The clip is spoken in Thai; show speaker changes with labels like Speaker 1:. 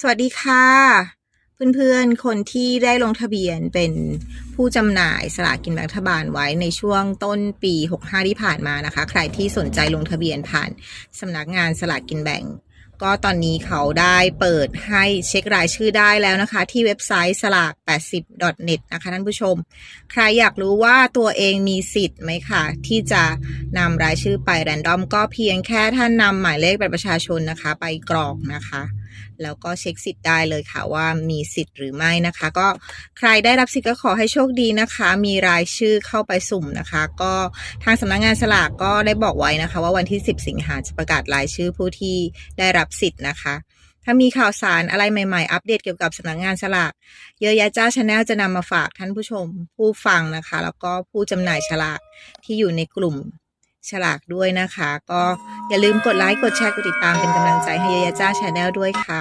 Speaker 1: สวัสดีค่ะ เพื่อนๆ คนที่ได้ลงทะเบียนเป็นผู้จำหน่ายสลากกินแบ่งรัฐบาลไว้ในช่วงต้นปี 65 ที่ผ่านมานะคะ ใครที่สนใจลงทะเบียนผ่านสำนักงานสลากกินแบ่ง ก็ตอนนี้เขาได้เปิดให้เช็ครายชื่อได้แล้วนะคะ ที่เว็บไซต์สลาก 80 net นะคะท่านผู้ชม ใครอยากรู้ว่าตัวเองมีสิทธิ์ไหมคะที่จะนำรายชื่อไปแรนดอมก็เพียงแค่ท่านนำหมายเลขบัตรประชาชนนะคะ ไปกรอกนะคะ แล้วก็เช็คสิทธิ์ได้เลยค่ะว่ามีสิทธิ์หรือไม่นะคะ ก็ใครได้รับสิทธิ์ก็ขอให้โชคดีนะคะ มีรายชื่อเข้าไปสุ่มนะคะ ก็ทางสำนักงานสลากก็ได้บอกไว้นะคะ ว่าวันที่ 10 สิงหาจะประกาศรายชื่อผู้ที่ได้รับสิทธิ์นะคะถ้ามีข่าวสารอะไรใหม่ๆ อัปเดตเกี่ยวกับสำนักงานสลาก เยอะแยะจ้าชาแนลจะนำมาฝากท่านผู้ชม ผู้ฟังนะคะ แล้วก็ผู้จำหน่ายฉลากที่อยู่ในกลุ่มฉลากด้วยนะคะ ก็ อย่าลืมกดไลค์ กดแชร์ กดติดตามเป็นกำลังใจให้ยายาจ้าชาแนลด้วยค่ะ